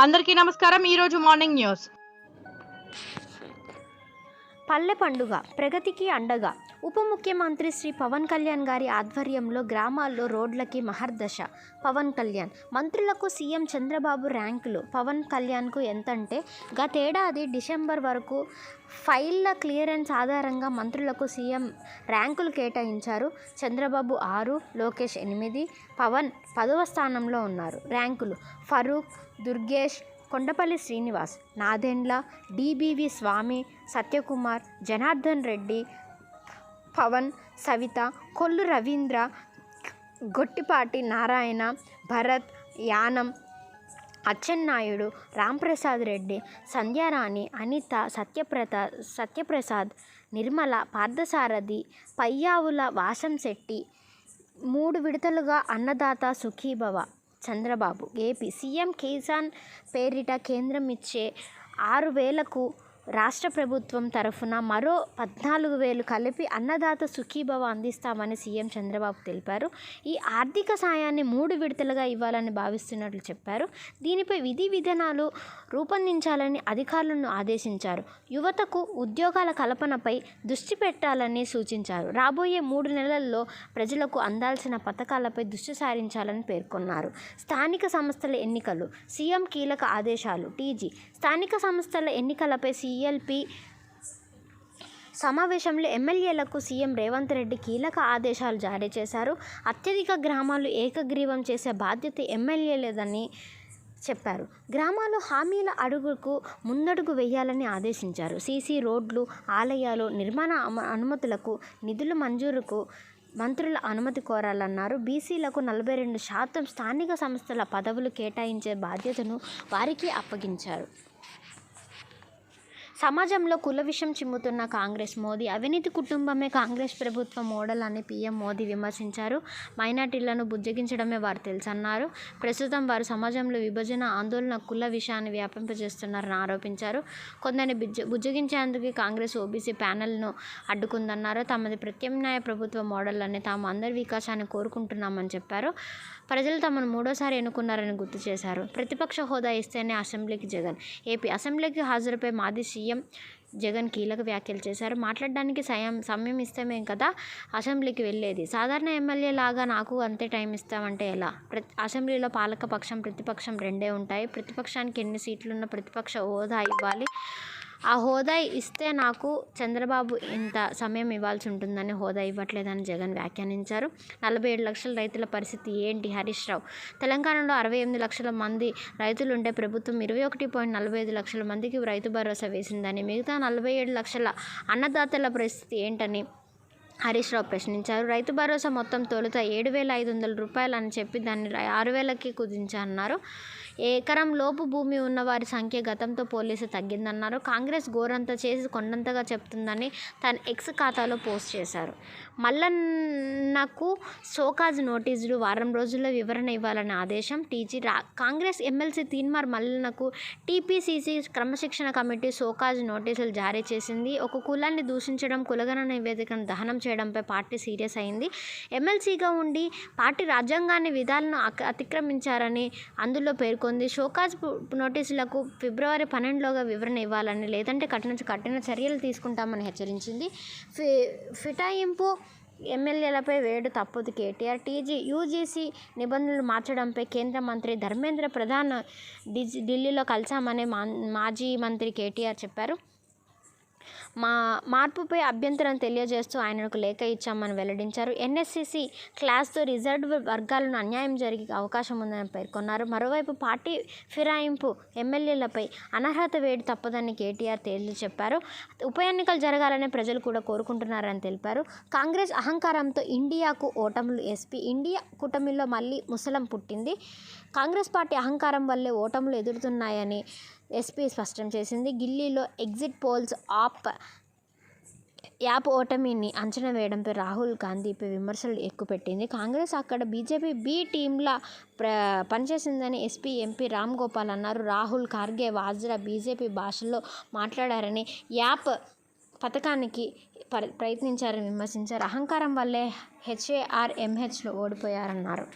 అందరికీ నమస్కారం. ఈరోజు మార్నింగ్ న్యూస్. పల్లె పండుగ ప్రగతికి అండగా. ఉప ముఖ్యమంత్రి శ్రీ పవన్ కళ్యాణ్ గారి ఆధ్వర్యంలో గ్రామాల్లో రోడ్లకి మహర్దశ పవన్ కళ్యాణ్ మంత్రులకు సీఎం చంద్రబాబు ర్యాంకులు. పవన్ కళ్యాణ్కు ఎంతంటే గతేడాది డిసెంబర్ వరకు ఫైళ్ళ క్లియరెన్స్ ఆధారంగా మంత్రులకు సీఎం ర్యాంకులు కేటాయించారు. చంద్రబాబు ఆరు లోకేష్ ఎనిమిది పవన్ పదవ స్థానంలో ఉన్నారు. ర్యాంకులు ఫరూక్ దుర్గేష్ కొండపల్లి శ్రీనివాస్ నాదెండ్ల డిబివి స్వామి సత్యకుమార్ జనార్దన్ రెడ్డి పవన్ సవిత కొల్లు రవీంద్ర గొట్టిపాటి నారాయణ భరత్ యానం అచ్చెన్నాయుడు రాంప్రసాద్ రెడ్డి సంధ్యారాణి అనిత సత్యప్రత సత్యప్రసాద్ నిర్మల పార్థసారథి పయ్యావుల వాసంశెట్టి మూడు విడతలుగా అన్నదాత సుఖీభవ చంద్రబాబు ఏపీ సీఎం కిసాన్ పేరిట కేంద్రం ఇచ్చే ఆరు వేలకు రాష్ట్ర ప్రభుత్వం తరఫున మరో పద్నాలుగు వేలు కలిపి అన్నదాత సుఖీభవ అందిస్తామని సీఎం చంద్రబాబు తెలిపారు. ఈ ఆర్థిక సాయాన్ని మూడు విడతలుగా ఇవ్వాలని భావిస్తున్నట్లు చెప్పారు. దీనిపై విధి విధానాలు రూపొందించాలని అధికారులను ఆదేశించారు. యువతకు ఉద్యోగాల కల్పనపై దృష్టి పెట్టాలని సూచించారు. రాబోయే మూడు నెలల్లో ప్రజలకు అందాల్సిన పథకాలపై దృష్టి సారించాలని పేర్కొన్నారు. స్థానిక సంస్థల ఎన్నికలు సీఎం కీలక ఆదేశాలు టీజీ. స్థానిక సంస్థల ఎన్నికలపై సిఎల్పి సమావేశంలో ఎమ్మెల్యేలకు సీఎం రేవంత్ రెడ్డి కీలక ఆదేశాలు జారీ చేశారు. అత్యధిక గ్రామాలు ఏకగ్రీవం చేసే బాధ్యత ఎమ్మెల్యేలేదని చెప్పారు. గ్రామాలు హామీల అడుగుకు ముందడుగు వేయాలని ఆదేశించారు. సీసీ రోడ్లు ఆలయాలు నిర్మాణ అనుమతులకు నిధుల మంజూరుకు మంత్రుల అనుమతి కోరాలన్నారు. బీసీలకు నలభై రెండు శాతం స్థానిక సంస్థల పదవులు కేటాయించే బాధ్యతను వారికి అప్పగించారు. సమాజంలో కుల విషం చిమ్ముతున్న కాంగ్రెస్ మోదీ అవినీతి కుటుంబమే కాంగ్రెస్ ప్రభుత్వ మోడల్ అని పీఎం మోదీ విమర్శించారు. మైనార్టీలను బుజ్జగించడమే వారు తెలుసన్నారు. ప్రస్తుతం వారు సమాజంలో విభజన ఆందోళన కుల విషయాన్ని వ్యాపింపజేస్తున్నారని ఆరోపించారు. కొందరిని బుజ్జ బుజ్జగించేందుకు కాంగ్రెస్ ఓబీసీ ప్యానెల్ను అడ్డుకుందన్నారు. తమది ప్రత్యామ్నాయ ప్రభుత్వ మోడల్ అని తాము అందరి వికాసాన్ని కోరుకుంటున్నామని చెప్పారు. ప్రజలు తమను మూడోసారి ఎన్నుకున్నారని గుర్తు చేశారు. ప్రతిపక్ష హోదా ఇస్తేనే అసెంబ్లీకి జగన్. ఏపీ అసెంబ్లీకి హాజరుపై మాజీ సీఎం జగన్ కీలక వ్యాఖ్యలు చేశారు. మాట్లాడడానికి సయం సమయం ఇస్తామేం కదా? అసెంబ్లీకి వెళ్ళేది. సాధారణ ఎమ్మెల్యే లాగా నాకు అంతే టైం ఇస్తామంటే ఎలా? ప్రతి అసెంబ్లీలో పాలక పక్షం ప్రతిపక్షం రెండే ఉంటాయి. ప్రతిపక్షానికి ఎన్ని సీట్లున్న ప్రతిపక్ష హోదా ఇవ్వాలి. ఆ హోదా ఇస్తే నాకు చంద్రబాబు ఇంత సమయం ఇవ్వాల్సి ఉంటుందని హోదా ఇవ్వట్లేదని జగన్ వ్యాఖ్యానించారు. నలభై ఏడు లక్షల రైతుల పరిస్థితి ఏంటి హరీష్ రావు? తెలంగాణలో అరవై ఎనిమిది లక్షల మంది రైతులుంటే ప్రభుత్వం ఇరవై ఒకటి పాయింట్ నలభై ఐదు లక్షల మందికి రైతు భరోసా వేసిందని మిగతా నలభై ఏడు లక్షల అన్నదాతల పరిస్థితి ఏంటని హరీష్ రావు ప్రశ్నించారు. రైతు భరోసా మొత్తం తొలుత ఏడు వేల ఐదు వందల రూపాయలు అని చెప్పి దాన్ని ఆరు వేలకి కుదించన్నారు ఎకరం లోపు భూమి ఉన్న వారి సంఖ్య గతంతో పోలీసు తగ్గిందన్నారు. కాంగ్రెస్ గోరంత చేసి కొండంతగా చెప్తుందని తన ఎక్స్ ఖాతాలో పోస్ట్ చేశారు. మల్లన్నకు సోకాజ్ నోటీసులు వారం రోజుల్లో వివరణ ఇవ్వాలని ఆదేశం టీజీ రా కాంగ్రెస్ ఎమ్మెల్సీ తీన్మార్ మల్లన్నకు టీపీసీసీ క్రమశిక్షణ కమిటీ సోకాజ్ నోటీసులు జారీ చేసింది. ఒక కులాన్ని దూషించడం కులగణ నివేదికను దహనం చేయడంపై పార్టీ సీరియస్ అయింది. ఎమ్మెల్సీగా ఉండి పార్టీ రాజ్యాంగాన్ని విధాలను అక- అతిక్రమించారని అందులో పేర్కొంది. షోకాజ్ నోటీసులకు ఫిబ్రవరి పన్నెండులోగా వివరణ ఇవ్వాలని లేదంటే కఠిన కఠిన చర్యలు తీసుకుంటామని హెచ్చరించింది. ఫి ఫిటాయింపు ఎమ్మెల్యేలపై వేడు తప్పదు కేటీఆర్. టీజీ యూజీసీ నిబంధనలు మార్చడంపై కేంద్ర మంత్రి ధర్మేంద్ర ప్రధాన్ డిజి ఢిల్లీలో కలిశామని మా మాజీ మంత్రి కేటీఆర్ చెప్పారు. మా మార్పుపై అభ్యంతరం తెలియజేస్తూ ఆయనకు లేఖ ఇచ్చామని వెల్లడించారు. ఎన్ఎస్సిసి క్లాస్తో రిజర్వ్ వర్గాలను అన్యాయం జరిగే అవకాశం ఉందని పేర్కొన్నారు. మరోవైపు పార్టీ ఫిరాయింపు ఎమ్మెల్యేలపై అనర్హత వేడి తప్పదని కేటీఆర్ తేల్చి చెప్పారు. ఉప ఎన్నికలు జరగాలని ప్రజలు కూడా కోరుకుంటున్నారని తెలిపారు. కాంగ్రెస్ అహంకారంతో ఇండియాకు ఓటములు ఎస్పీ ఇండియా కూటమిలో మళ్ళీ ముసలం పుట్టింది. కాంగ్రెస్ పార్టీ అహంకారం వల్లే ఓటములు ఎదురుతున్నాయని ఎస్పీ స్పష్టం చేసింది. ఢిల్లీలో ఎగ్జిట్ పోల్స్ ఆప్ యాప్. ఓటమిని అంచనా వేయడంపై రాహుల్ గాంధీపై విమర్శలు ఎక్కుపెట్టింది కాంగ్రెస్ అక్కడ బీజేపీ బి టీంలా ప్ర పనిచేసిందని ఎస్పీ ఎంపీ రామ్ గోపాల్ అన్నారు. రాహుల్ ఖార్గే వాజ్రా బీజేపీ భాషలో మాట్లాడారని యాప్ పథకానికి ప్ర ప్రయత్నించారని విమర్శించారు. అహంకారం వల్లే హెచ్ఏఆర్ ఎంహెచ్లో ఓడిపోయారన్నారు.